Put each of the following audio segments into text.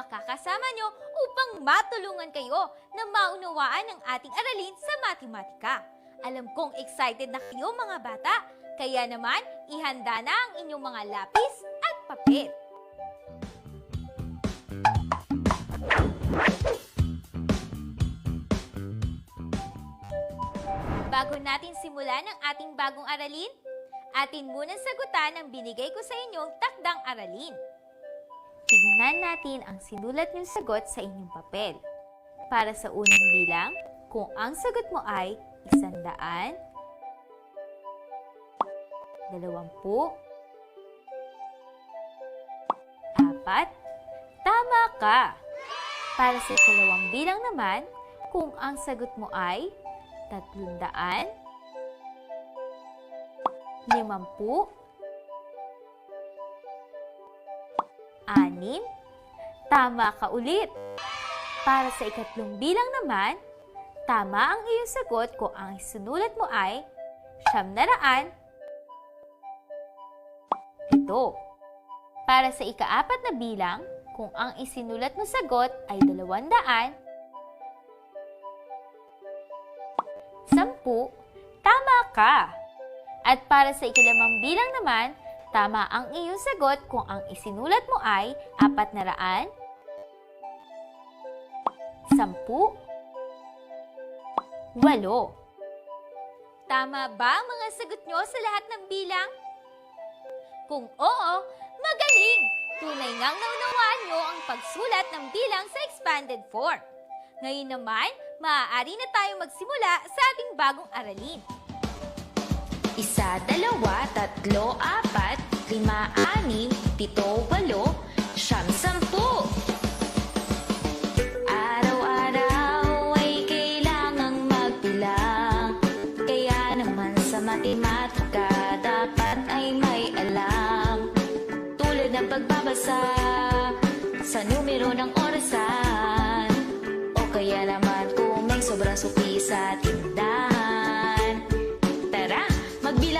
makakasama nyo upang matulungan kayo na maunawaan ang ating aralin sa matematika. Alam kong excited na kayo mga bata, kaya naman ihanda na ang inyong mga lapis at papel. Bago natin simulan ang ating bagong aralin, atin muna sagutan ang binigay ko sa inyong takdang aralin. Tignan natin ang sinulat niyong sagot sa inyong papel. Para sa unang bilang, kung ang sagot mo ay isandaan, dalawampu, apat, tama ka. Para sa ikalawang bilang naman, kung ang sagot mo ay tatlundaan, limampu, anim, tama ka ulit. Para sa ikatlong bilang naman, tama ang iyong sagot kung ang sinulat mo ay siyam na raan, ito. Para sa ikaapat na bilang, kung ang isinulat mo sagot ay dalawandaan, sampu, tama ka. At para sa ikalimang bilang naman, tama ang iyong sagot kung ang isinulat mo ay apat na raan, sampu, walo. Tama ba ang mga sagot nyo sa lahat ng bilang? Kung oo, magaling! Tunay ngang naunawaan nyo ang pagsulat ng bilang sa expanded form. Ngayon naman, maaari na tayong magsimula sa ating bagong aralin. Isa, dalawa, tatlo, apat, lima, anim, pito, walo, siyam, sampu. Araw-araw ay kailangang magbilang. Kaya naman sa matematika, dapat ay may alam. Tulad ng pagbabasa sa numero ng orasan. O kaya naman kung may sobrang suki sa tindahan.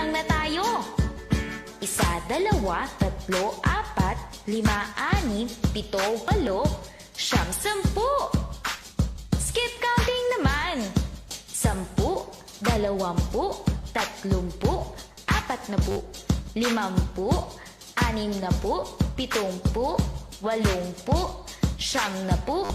Magbilang na tayo! Isa, dalawa, tatlo, apat, lima, anim, pito, walo, siyam, sampu. Skip counting naman. Sampu, dalawampu, tatlumpu, apat na po, limampu, anim na po, pitumpu, walongpu, siyam na po,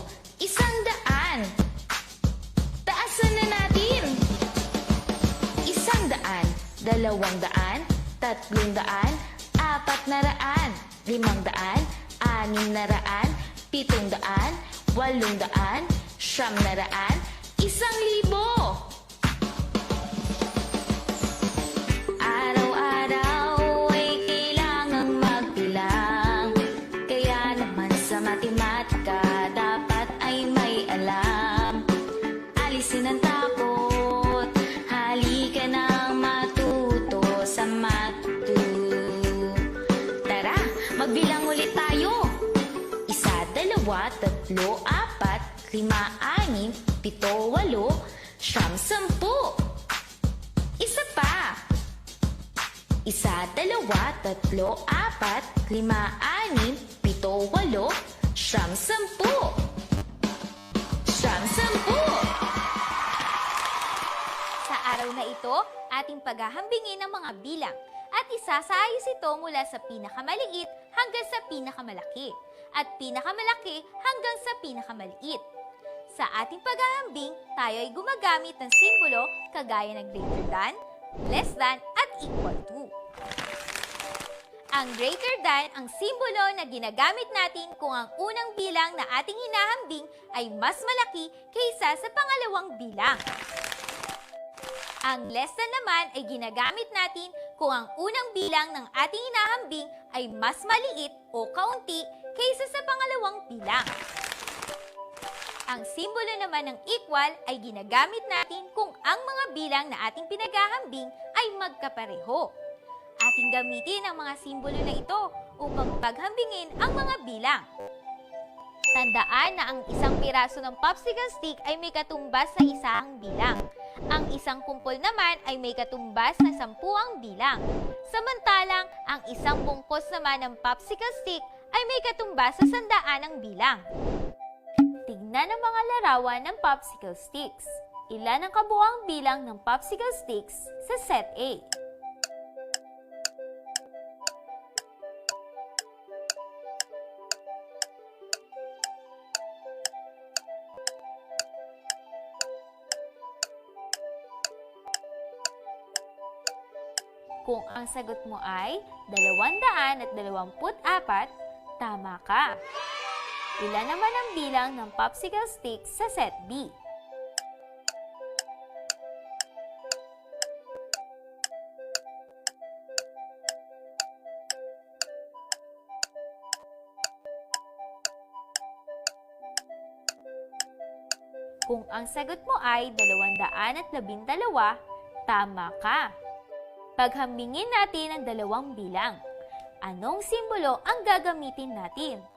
dalawang daan, tatlong daan, apat na raan, limang daan, anim na raan, pitong daan, walong daan, siyam na raan, isang libo. Kaya naman sa matematika, dapat ay may alam. Alisin ang lima, anim, pito, walo, siyam, sampu. Isa pa. Isa, dalawa, tatlo, apat, lima, anim, pito, walo, siyam, sampu. Siyam, sampu. Sa araw na ito, ating paghahambingin ang mga bilang at isasayos ito mula sa pinakamaliit hanggang sa pinakamalaki at pinakamalaki hanggang sa pinakamaliit. Sa ating paghahambing, tayo ay gumagamit ng simbolo kagaya ng greater than, less than, at equal to. Ang greater than ang simbolo na ginagamit natin kung ang unang bilang na ating hinahambing ay mas malaki kaysa sa pangalawang bilang. Ang less than naman ay ginagamit natin kung ang unang bilang ng ating hinahambing ay mas maliit o kaunti kaysa sa pangalawang bilang. Ang simbolo naman ng equal ay ginagamit natin kung ang mga bilang na ating pinaghahambing ay magkapareho. Ating gamitin ang mga simbolo na ito upang paghambingin ang mga bilang. Tandaan na ang isang piraso ng popsicle stick ay may katumbas na isang bilang. Ang isang kumpol naman ay may katumbas na sampuang bilang. Samantalang, ang isang bungkos naman ng popsicle stick ay may katumbas sa sandaan ng bilang. Tignan ang mga larawan ng popsicle sticks. Ilan ang kabuang bilang ng popsicle sticks sa set A? Kung ang sagot mo ay 224, tama ka. Ilan naman ang bilang ng popsicle sticks sa set B? Kung ang sagot mo ay 212, tama ka. Paghambingin natin ang dalawang bilang. Anong simbolo ang gagamitin natin?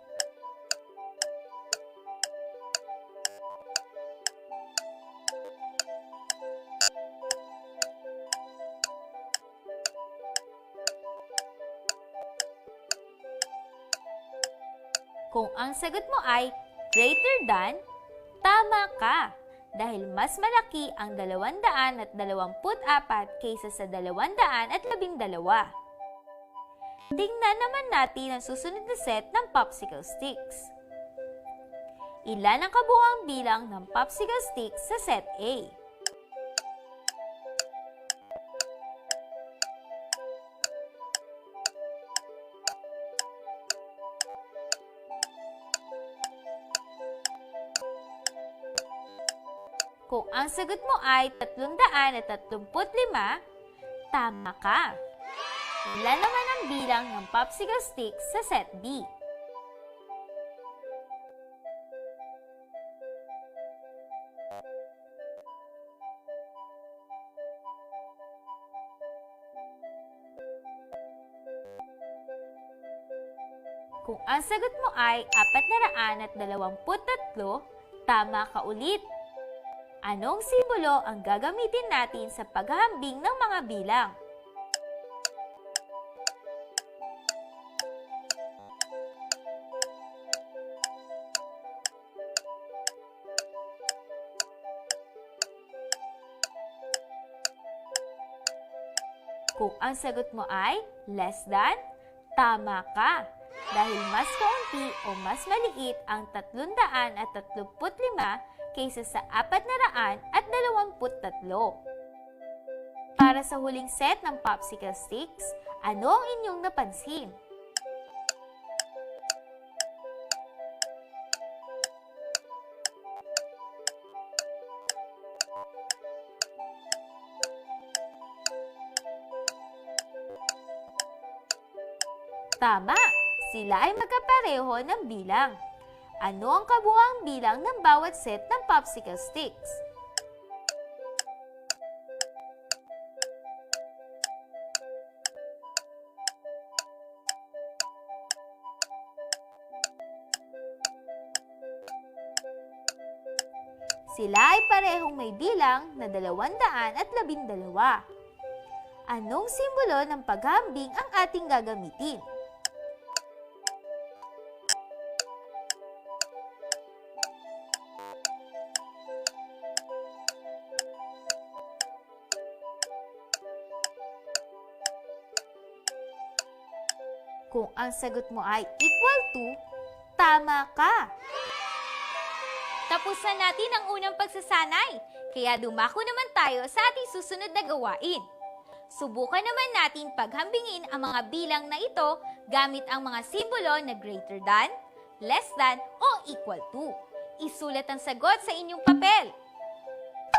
Kung ang sagot mo ay greater than, tama ka. Dahil mas malaki ang 224 kaysa sa 212. Tingnan naman natin ang susunod na set ng popsicle sticks. Ilan ang kabuang bilang ng popsicle sticks sa set A? Kung ang sagot mo ay 335, tama ka. Ilan naman ang bilang ng popsicle sticks sa set B? Kung ang sagot mo ay 423, tama ka ulit. Anong simbolo ang gagamitin natin sa paghahambing ng mga bilang? Kung ang sagot mo ay less than, tama ka. Dahil mas kaunti o mas maliit ang 335 kaysa sa 423. Para sa huling set ng popsicle sticks, ano ang inyong napansin? Tama, sila ay magkapareho ng bilang. Ano ang kabuang bilang ng bawat set ng popsicle sticks? Sila ay parehong may bilang na 212. Anong simbolo ng paghambing ang ating gagamitin? Ang sagot mo ay equal to, tama ka. Tapos na natin ang unang pagsasanay, kaya dumako naman tayo sa ating susunod na gawain. Subukan naman natin paghambingin ang mga bilang na ito gamit ang mga simbolo na greater than, less than, o equal to. Isulat ang sagot sa inyong papel.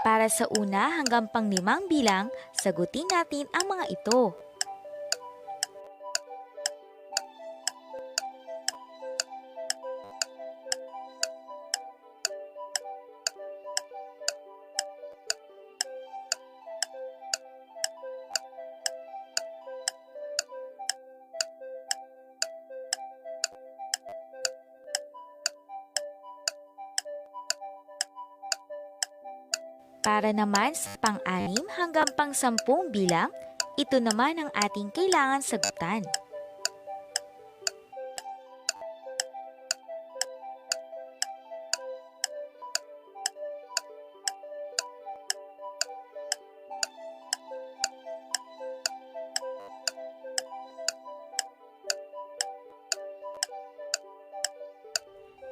Para sa una hanggang panglimang bilang, sagutin natin ang mga ito. Para naman sa pang-anim hanggang pang-sampung bilang, ito naman ang ating kailangan sagutan.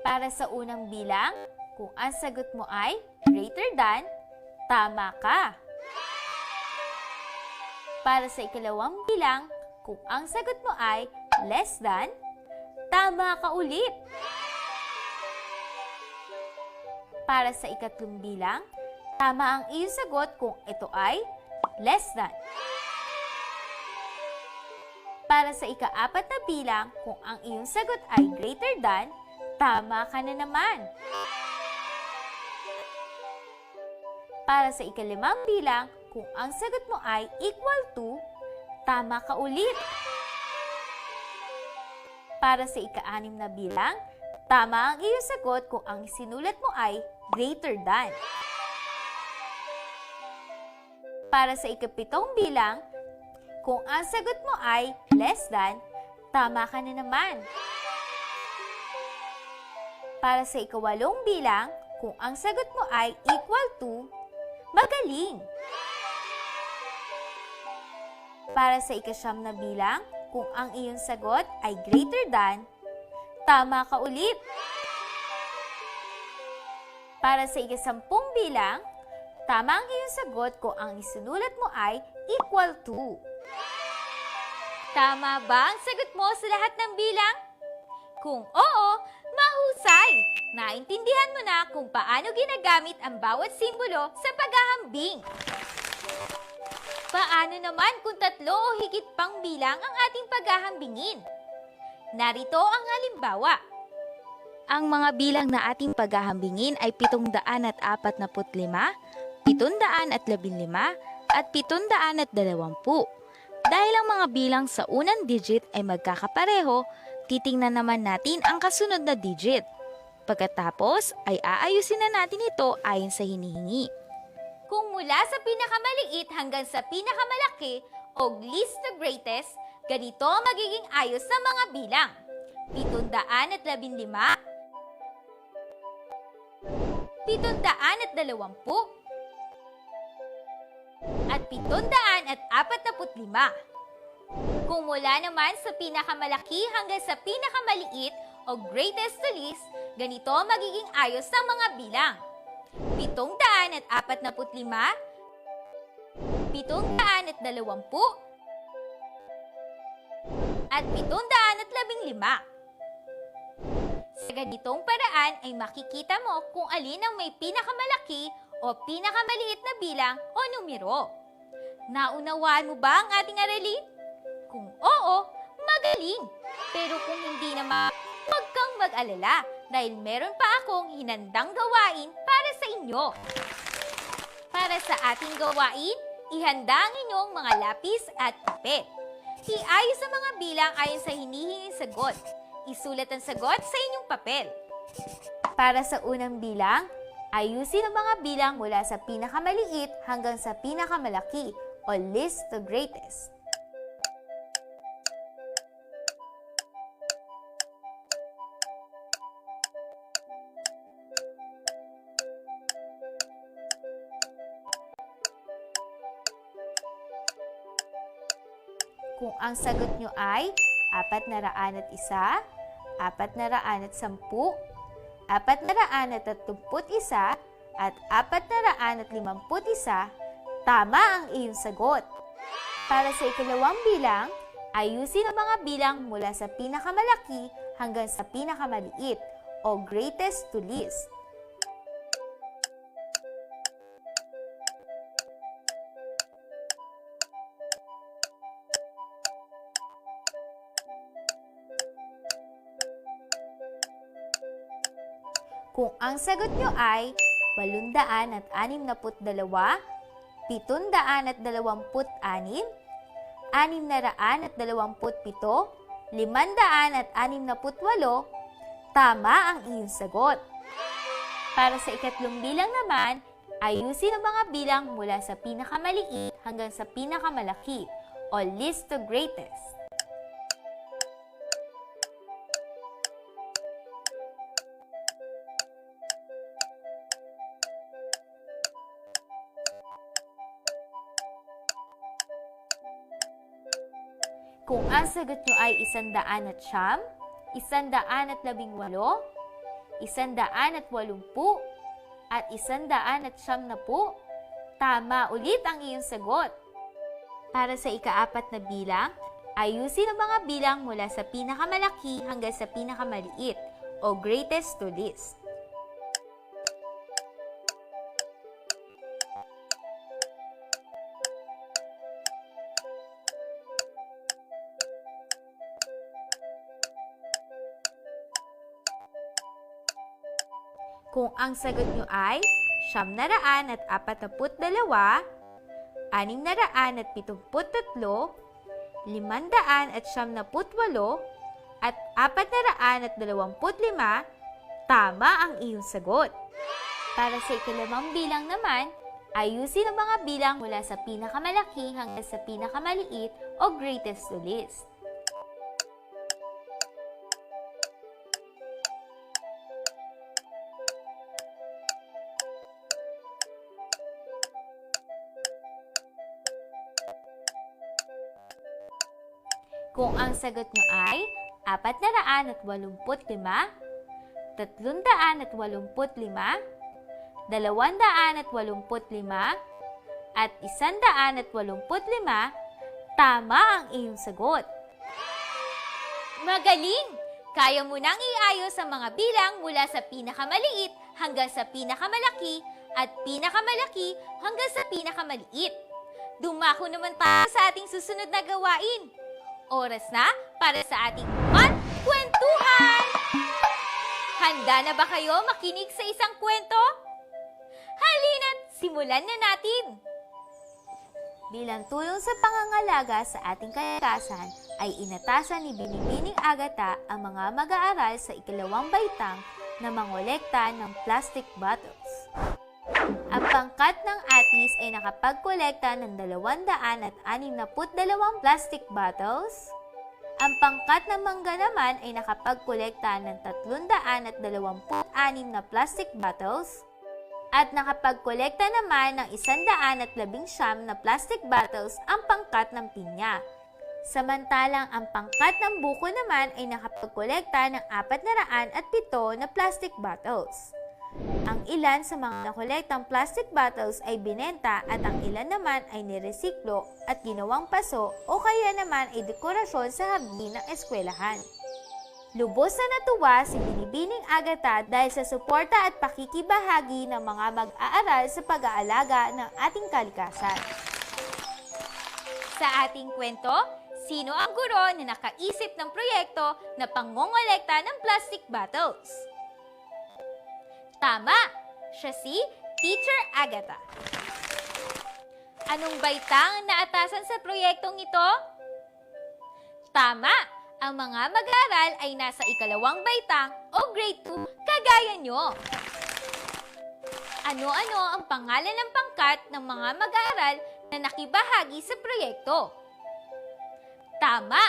Para sa unang bilang, kung ang sagot mo ay greater than, tama ka. Para sa ikalawang bilang, kung ang sagot mo ay less than, tama ka ulit. Para sa ikatlong bilang, tama ang iyong sagot kung ito ay less than. Para sa ikaapat na bilang, kung ang iyong sagot ay greater than, tama ka na naman. Para sa ikalimang bilang, kung ang sagot mo ay equal to, tama ka ulit. Para sa ikaanim na bilang, tama ang iyong sagot kung ang sinulat mo ay greater than. Para sa ikapitong bilang, kung ang sagot mo ay less than, tama ka na naman. Para sa ikawalong bilang, kung ang sagot mo ay equal to, magaling. Para sa ikasyam na bilang, kung ang iyong sagot ay greater than, tama ka ulit. Para sa ikasampung bilang, tama ang iyong sagot kung ang isinulat mo ay equal to. Tama ba ang sagot mo sa lahat ng bilang? Kung oo, mahusay! Naintindihan mo na kung paano ginagamit ang bawat simbolo sa paghahambing. Paano naman kung tatlo o higit pang bilang ang ating paghahambingin? Narito ang halimbawa. Ang mga bilang na ating paghahambingin ay 745, 715, at 720. Dahil ang mga bilang sa unang digit ay magkakapareho, titingnan naman natin ang kasunod na digit. Pagkatapos ay aayusin na natin ito ayon sa hinihingi. Kung mula sa pinakamaliit hanggang sa pinakamalaki o least to greatest, ganito magiging ayos ng mga bilang. 715, 720, at 745. Kung mula naman sa pinakamalaki hanggang sa pinakamaliit o greatest to least, ganito ang magiging ayos ng mga bilang. 745, 720, at 715. Sa ganitong paraan ay makikita mo kung alin ang may pinakamalaki o pinakamaliit na bilang o numero. Naunawaan mo ba ang ating aralin? Kung oo, magaling! Pero kung hindi naman, kang mag-alala dahil meron pa akong hinandang gawain para sa inyo. Para sa ating gawain, ihanda ang inyong mga lapis at papel. Iayos ang mga bilang ayon sa hinihinging sagot. Isulat ang sagot sa inyong papel. Para sa unang bilang, ayusin ang mga bilang mula sa pinakamaliit hanggang sa pinakamalaki o least to greatest. Ang sagot nyo ay apat na raan at isa, tama ang iyong sagot. Para sa ikalawang bilang, ayusin ang mga bilang mula sa pinakamalaki hanggang sa pinakamaliit o greatest to least. Kung ang sagot nyo ay 862, 726, 627, 567, 568, tama ang iyong sagot. Para sa ikatlong bilang naman, ayusin ang mga bilang mula sa pinakamaliit hanggang sa pinakamalaki o least to greatest. Kung ang sagot nyo ay isandaan at siyam, isandaan at labing walo, isandaan at walumpu, at isandaan at siyam na po, tama ulit ang iyong sagot. Para sa ikaapat na bilang, ayusin ang mga bilang mula sa pinakamalaki hanggang sa pinakamaliit o greatest to least. Kung ang sagot nyo ay siyam na raan at apataput tama ang iyong sagot. Para sa ikalimang bilang naman, ayusin ang mga bilang mula sa pinakamalaki hanggang sa pinakamaliit o greatest to least. Kung ang sagot nyo ay apat na raan at walumput lima, tatlong daan at walumput lima, dalawang daan at walumput lima, at isang daan at walumput lima, tama ang iyong sagot. Magaling! Kaya mo nang iayos ang mga bilang mula sa pinakamaliit hanggang sa pinakamalaki at pinakamalaki hanggang sa pinakamaliit. Dumako naman tayo sa ating susunod na gawain. Oras na para sa ating matkwentuhan! Handa na ba kayo makinig sa isang kwento? Halina't simulan na natin! Bilang tulong sa pangangalaga sa ating kalikasan, ay inatasan ni Binibining Agata ang mga mag-aaral sa ikalawang baitang na mangolekta ng plastic bottles. Ang pangkat ng atis ay nakapagkolekta ng 262 plastic bottles. Ang pangkat ng mangga naman ay nakapagkolekta ng 326 na plastic bottles. At nakapagkolekta naman ng 119 na plastic bottles ang pangkat ng pinya. Samantalang ang pangkat ng buko naman ay nakapagkolekta ng 407 na plastic bottles. Ang ilan sa mga nakolektang plastic bottles ay binenta at ang ilan naman ay niresiklo at ginawang paso o kaya naman ay dekorasyon sa hardin ng eskwelahan. Lubos na natuwa si Binibining Agata dahil sa suporta at pakikibahagi ng mga mag-aaral sa pag-aalaga ng ating kalikasan. Sa ating kwento, sino ang guro na nakaisip ng proyekto na pangongolekta ng plastic bottles? Tama! Siya si Teacher Agatha. Anong baitang naatasan sa proyektong ito? Tama! Ang mga mag-aaral ay nasa ikalawang baitang o grade 2 kagaya nyo. Ano-ano ang pangalan ng pangkat ng mga mag-aaral na nakibahagi sa proyekto? Tama!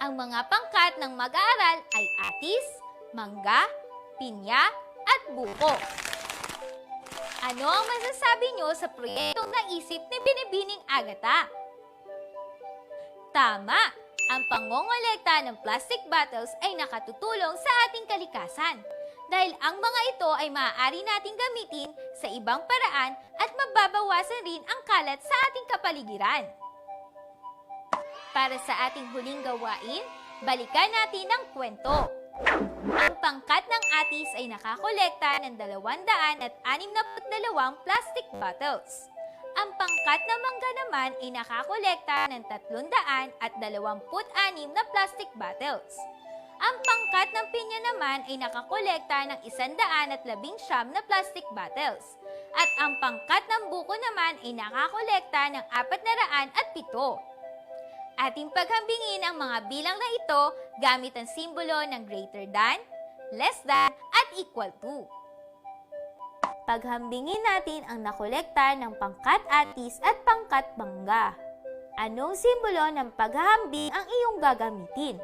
Ang mga pangkat ng mag-aaral ay atis, mangga, pinya, at buko. Ano ang masasabi nyo sa proyektong naisip ni Binibining Agata? Tama! Ang pangongolekta ng plastic bottles ay nakatutulong sa ating kalikasan dahil ang mga ito ay maaari nating gamitin sa ibang paraan at mababawasan rin ang kalat sa ating kapaligiran. Para sa ating huling gawain, balikan natin ang kwento. Ang pangkat ng atis ay nakakolekta ng 262 plastic bottles. Ang pangkat ng mangga naman ay nakakolekta ng 326 na plastic bottles. Ang pangkat ng pinya naman ay nakakolekta ng 119 na plastic bottles. At ang pangkat ng buko naman ay nakakolekta ng 407. Ating paghambingin ang mga bilang na ito gamit ang simbolo ng greater than, less than, at equal to. Paghambingin natin ang nakolekta ng pangkat atis at pangkat bangga. Anong simbolo ng paghahambing ang iyong gagamitin?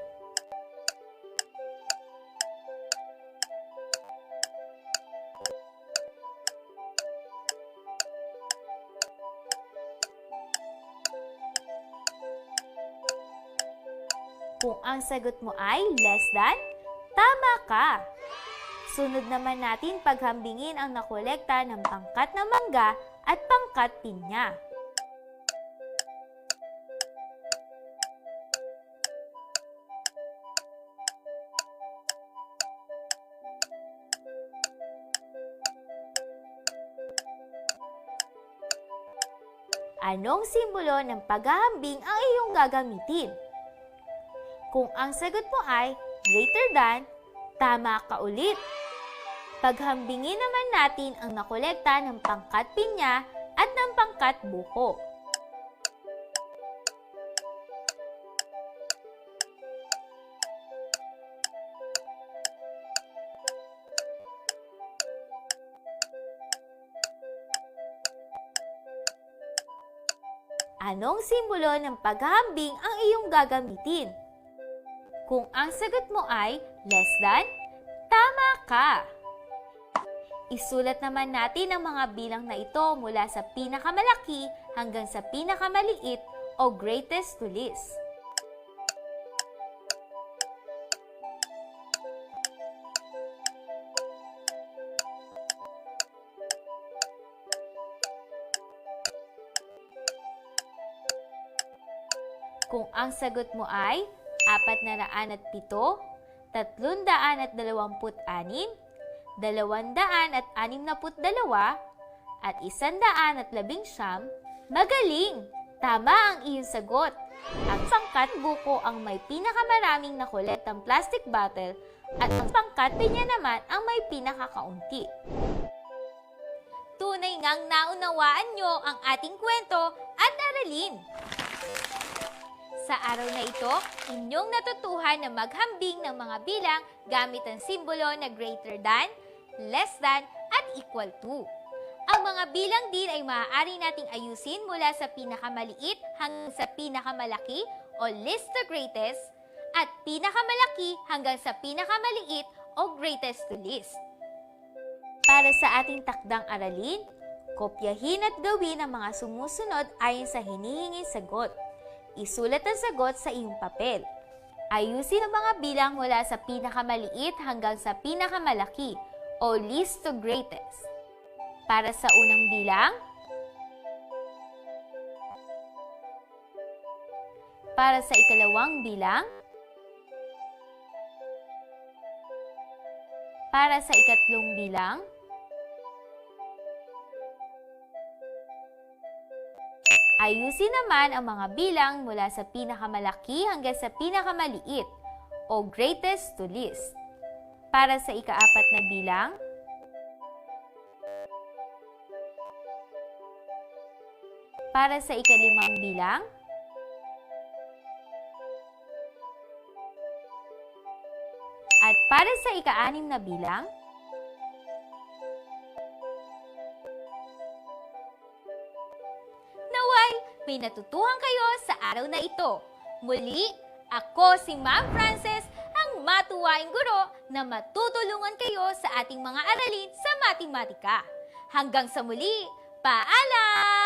Ang sagot mo ay less than, tama ka! Sunod naman natin paghambingin ang nakolekta ng pangkat na mangga at pangkat pinya. Anong simbolo ng paghahambing ang iyong gagamitin? Kung ang sagot mo ay greater than, tama ka ulit. Paghambingin naman natin ang nakolekta ng pangkat pinya at ng pangkat buko. Anong simbolo ng paghahambing ang iyong gagamitin? Kung ang sagot mo ay less than, tama ka! Isulat naman natin ang mga bilang na ito mula sa pinakamalaki hanggang sa pinakamaliit o greatest to least. Kung ang sagot mo ay apat na raan at pito, tatlong daan at dalawamput anin, dalawang daan at anim na put dalawa, at isang daan at labing siyam, magaling! Tama ang iyong sagot. Ang pangkat buko ang may pinakamaraming nakolektang plastic bottle at ang pangkat pinya naman ang may pinakakaunti. Tunay ngang naunawaan nyo ang ating kwento at aralin. Sa araw na ito, inyong natutuhan na maghambing ng mga bilang gamit ang simbolo na greater than, less than, at equal to. Ang mga bilang din ay maaari nating ayusin mula sa pinakamaliit hanggang sa pinakamalaki o least to greatest at pinakamalaki hanggang sa pinakamaliit o greatest to least. Para sa ating takdang aralin, kopyahin at gawin ang mga sumusunod ayon sa hinihinging sagot. Isulat ang sagot sa iyong papel. Ayusin ang mga bilang mula sa pinakamaliit hanggang sa pinakamalaki o least to greatest. Para sa unang bilang, para sa ikalawang bilang, para sa ikatlong bilang, Ayusin naman ang mga bilang mula sa pinakamalaki hanggang sa pinakamaliit o greatest to least. Para sa ikaapat na bilang, para sa ikalimang bilang, at para sa ikaanim na bilang, may natutuhan kayo sa araw na ito. Muli, ako si Ma'am Frances, ang matuwaing guro na matutulungan kayo sa ating mga aralin sa matematika. Hanggang sa muli, paalam!